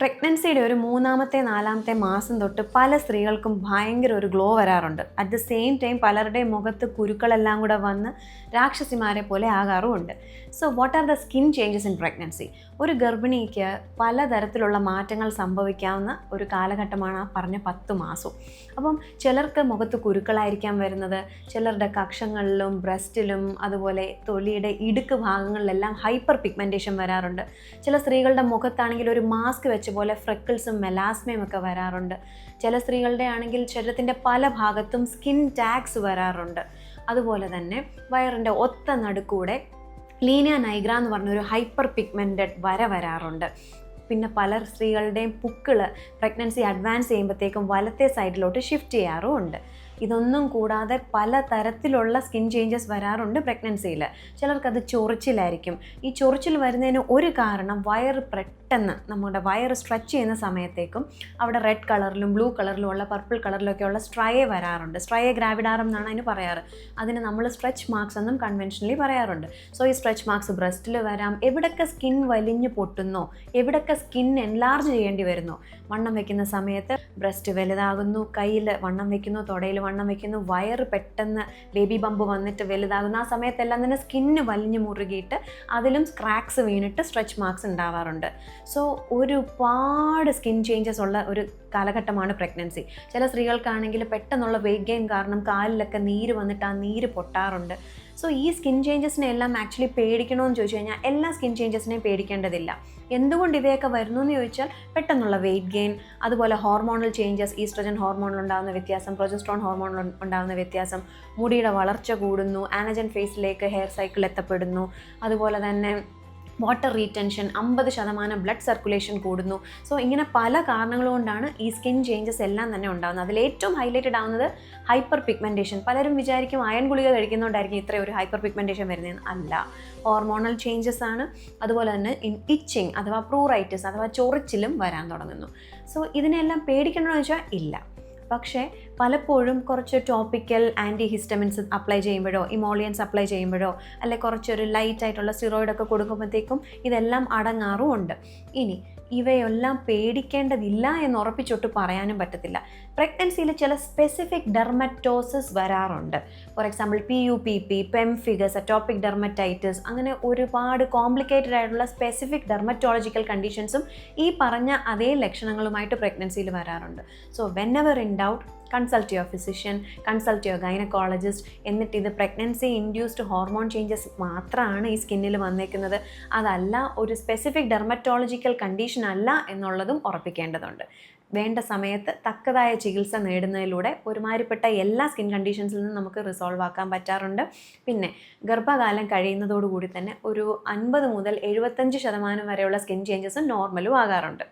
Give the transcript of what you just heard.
പ്രഗ്നൻസിയുടെ ഒരു മൂന്നാമത്തെ നാലാമത്തെ മാസം തൊട്ട് പല സ്ത്രീകൾക്കും ഭയങ്കര ഒരു ഗ്ലോ വരാറുണ്ട്. അറ്റ് ദ സെയിം ടൈം പലരുടെയും മുഖത്ത് കുരുക്കളെല്ലാം കൂടെ വന്ന് രാക്ഷസിമാരെ പോലെ ആകാറുമുണ്ട്. So what are the skin changes in pregnancy ഒരു ഗർഭിണിക്ക് പലതരത്തിലുള്ള മാറ്റങ്ങൾ സംഭവിക്കാവുന്ന ഒരു കാലഘട്ടമാണ് ആ പറഞ്ഞ പത്ത് മാസവും. അപ്പം ചിലർക്ക് മുഖത്ത് കുരുക്കളായിരിക്കാം വരുന്നത്. ചിലരുടെ കക്ഷങ്ങളിലും ബ്രസ്റ്റിലും അതുപോലെ തൊലിയുടെ ഇടുക്ക് ഭാഗങ്ങളിലെല്ലാം ഹൈപ്പർ പിഗ്മെന്റേഷൻ വരാറുണ്ട്. ചില സ്ത്രീകളുടെ മുഖത്താണെങ്കിൽ ഒരു മാസ്ക് വെച്ച പോലെ ഫ്രെക്കിൾസും മെലാസ്മയും ഒക്കെ വരാറുണ്ട്. ചില സ്ത്രീകളുടെ ആണെങ്കിൽ ശരീരത്തിന്റെ പല ഭാഗത്തും സ്കിൻ ടാക്സ് വരാറുണ്ട്. അതുപോലെ തന്നെ വയറിന്റെ ഒത്ത നടുക്കൂടെ ലീനിയ നൈഗ്ര എന്ന് പറഞ്ഞൊരു ഹൈപ്പർ പിഗ്മെന്റഡ് വര വരാറുണ്ട്. പിന്നെ പല സ്ത്രീകളുടെയും പുക്കിൾ പ്രഗ്നൻസി അഡ്വാൻസ് ചെയ്യുമ്പോഴത്തേക്കും വലത്തെ സൈഡിലോട്ട് ഷിഫ്റ്റ് ചെയ്യാറുമുണ്ട്. ഇതൊന്നും കൂടാതെ പല തരത്തിലുള്ള സ്കിൻ ചേഞ്ചസ് വരാറുണ്ട് പ്രഗ്നൻസിയിൽ ചിലർക്കത് ചൊറിച്ചിലായിരിക്കും. ഈ ചൊറിച്ചിൽ വരുന്നതിന് ഒരു കാരണം വയറ് പെട്ടെന്ന് നമ്മുടെ വയറ് സ്ട്രെച്ച് ചെയ്യുന്ന സമയത്തേക്കും അവിടെ റെഡ് കളറിലും ബ്ലൂ കളറിലും ഉള്ള പർപ്പിൾ കളറിലൊക്കെ ഉള്ള സ്ട്രയെ വരാറുണ്ട്. സ്ട്രയെ ഗ്രാവിഡാറം എന്നാണ് അതിന് പറയാറ്. അതിന് നമ്മൾ സ്ട്രെച്ച് മാർക്സ് എന്നും കൺവെൻഷനലി പറയാറുണ്ട്. സോ ഈ സ്ട്രെച്ച് മാർക്സ് ബ്രസ്റ്റിൽ വരാം. എവിടൊക്കെ സ്കിൻ വലിഞ്ഞു പൊട്ടുന്നോ എവിടൊക്കെ സ്കിൻ എൻലാർജ് ചെയ്യേണ്ടി വരുന്നോ വണ്ണം വെക്കുന്ന സമയത്ത് ബ്രസ്റ്റ് വലുതാകുന്നു കയ്യിൽ വണ്ണം വെക്കുന്നു തുടയിൽ വണ്ണം വയ്ക്കുന്നു വയറ് പെട്ടെന്ന് ബേബി ബമ്പ് വന്നിട്ട് വലുതാകുന്നു. ആ സമയത്തെല്ലാം തന്നെ സ്കിന്ന് വലിഞ്ഞു മുറുകിയിട്ട് അതിലും സ്ക്രാക്സ് വീണിട്ട് സ്ട്രെച്ച് മാർക്സ് ഉണ്ടാവാറുണ്ട്. സോ ഒരുപാട് സ്കിൻ ചേഞ്ചസ് ഉള്ള ഒരു കാലഘട്ടമാണ് പ്രഗ്നൻസി ചില സ്ത്രീകൾക്കാണെങ്കിൽ പെട്ടെന്നുള്ള വെയിറ്റ് ഗെയിൻ കാരണം കാലിലൊക്കെ നീര് വന്നിട്ട് ആ നീര് പൊട്ടാറുണ്ട്. സോ ഈ സ്കിൻ ചേഞ്ചസിനെ എല്ലാം ആക്ച്വലി പേടിക്കണമെന്ന് ചോദിച്ചു കഴിഞ്ഞാൽ എല്ലാ സ്കിൻ ചേഞ്ചസിനെയും പേടിക്കേണ്ടതില്ല. എന്തുകൊണ്ട് ഇവയൊക്കെ വരുന്നു എന്ന് ചോദിച്ചാൽ പെട്ടെന്നുള്ള വെയിറ്റ് ഗെയിൻ അതുപോലെ ഹോർമോണൽ ചേഞ്ചസ് ഈസ്ട്രജൻ ഹോർമോണിൽ ഉണ്ടാകുന്ന വ്യത്യാസം പ്രൊജസ്ട്രോൺ ഹോർമോണിൽ ഉണ്ടാകുന്ന വ്യത്യാസം മുടിയുടെ വളർച്ച കൂടുന്നു ആനജൻ ഫേസിലേക്ക് ഹെയർ സൈക്കിൾ എത്തപ്പെടുന്നു അതുപോലെ തന്നെ വാട്ടർ റീറ്റൻഷൻ അമ്പത് ശതമാനം ബ്ലഡ് സർക്കുലേഷൻ കൂടുന്നു. സോ ഇങ്ങനെ പല കാരണങ്ങളുകൊണ്ടാണ് ഈ സ്കിൻ ചേഞ്ചസ് എല്ലാം തന്നെ ഉണ്ടാകുന്നത് അതിൽ ഏറ്റവും ഹൈലൈറ്റഡ് ആവുന്നത് ഹൈപ്പർ പിഗ്മെന്റേഷൻ പലരും വിചാരിക്കും അയൺ ഗുളിക കഴിക്കുന്നതുകൊണ്ടായിരിക്കും ഇത്ര ഒരു ഹൈപ്പർ പിഗ്മെന്റേഷൻ വരുന്നതെന്ന്. അല്ല. ഹോർമോണൽ ചേഞ്ചസ് ആണ്. അതുപോലെ തന്നെ ഇൻ ഇച്ചിങ് അഥവാ പ്രൂറൈറ്റിസ് അഥവാ ചൊറിച്ചിലും വരാൻ തുടങ്ങുന്നു. സോ ഇതിനെല്ലാം പേടിക്കണമെന്ന് വെച്ചാൽ ഇല്ല. പക്ഷേ പലപ്പോഴും കുറച്ച് ടോപ്പിക്കൽ ആന്റി ഹിസ്റ്റമിൻസ് അപ്ലൈ ചെയ്യുമ്പോഴോ ഇമോളിയൻസ് അപ്ലൈ ചെയ്യുമ്പോഴോ അല്ലെ കുറച്ചൊരു ലൈറ്റ് ആയിട്ടുള്ള സ്റ്റിറോയിഡൊക്കെ കൊടുക്കുമ്പോഴത്തേക്കും ഇതെല്ലാം അടങ്ങാറുമുണ്ട്. ഇനി ഇവയെല്ലാം പേടിക്കേണ്ടതില്ല എന്ന് ഉറപ്പിച്ചൊട്ട് പറയാനും പറ്റത്തില്ല. പ്രഗ്നൻസിയിൽ ചില സ്പെസിഫിക് ഡെർമറ്റോസിസ് വരാറുണ്ട്. For example P U P P pemphigus atopic dermatitis അങ്ങനെ ഒരുപാട് കോംപ്ലിക്കേറ്റഡ് ആയിട്ടുള്ള സ്പെസിഫിക് ഡെർമറ്റോളജിക്കൽ കണ്ടീഷൻസും ഈ പറഞ്ഞ അതേ ലക്ഷണങ്ങളുമായിട്ട് പ്രഗ്നൻസിയിൽ വരാറുണ്ട്. So whenever in doubt consult your physician consult your gynaecologist എന്നിട്ട് ഇത് പ്രഗ്നൻസി ഇൻഡ്യൂസ്ഡ് ഹോർമോൺ ചേഞ്ചസ് മാത്രമാണ് ഈ സ്കിന്നിൽ വന്നേക്കുന്നത്. അതല്ല ഒരു സ്പെസിഫിക് ഡെർമറ്റോളജിക്കൽ കണ്ടീഷൻ അല്ല എന്നുള്ളതും ഉറപ്പിക്കേണ്ടതുണ്ട്. വേണ്ട സമയത്ത് തക്കതായ ചികിത്സ നേടുന്നതിലൂടെ ഒരുമാതിരിപ്പെട്ട എല്ലാ സ്കിൻ കണ്ടീഷൻസിൽ നിന്നും നമുക്ക് റിസോൾവ് ആക്കാൻ പറ്റാറുണ്ട്. പിന്നെ ഗർഭകാലം കഴിയുന്നതോടുകൂടി തന്നെ ഒരു അൻപത് മുതൽ എഴുപത്തഞ്ച് ശതമാനം വരെയുള്ള സ്കിൻ ചേഞ്ചസും നോർമലും ആകാറുണ്ട്.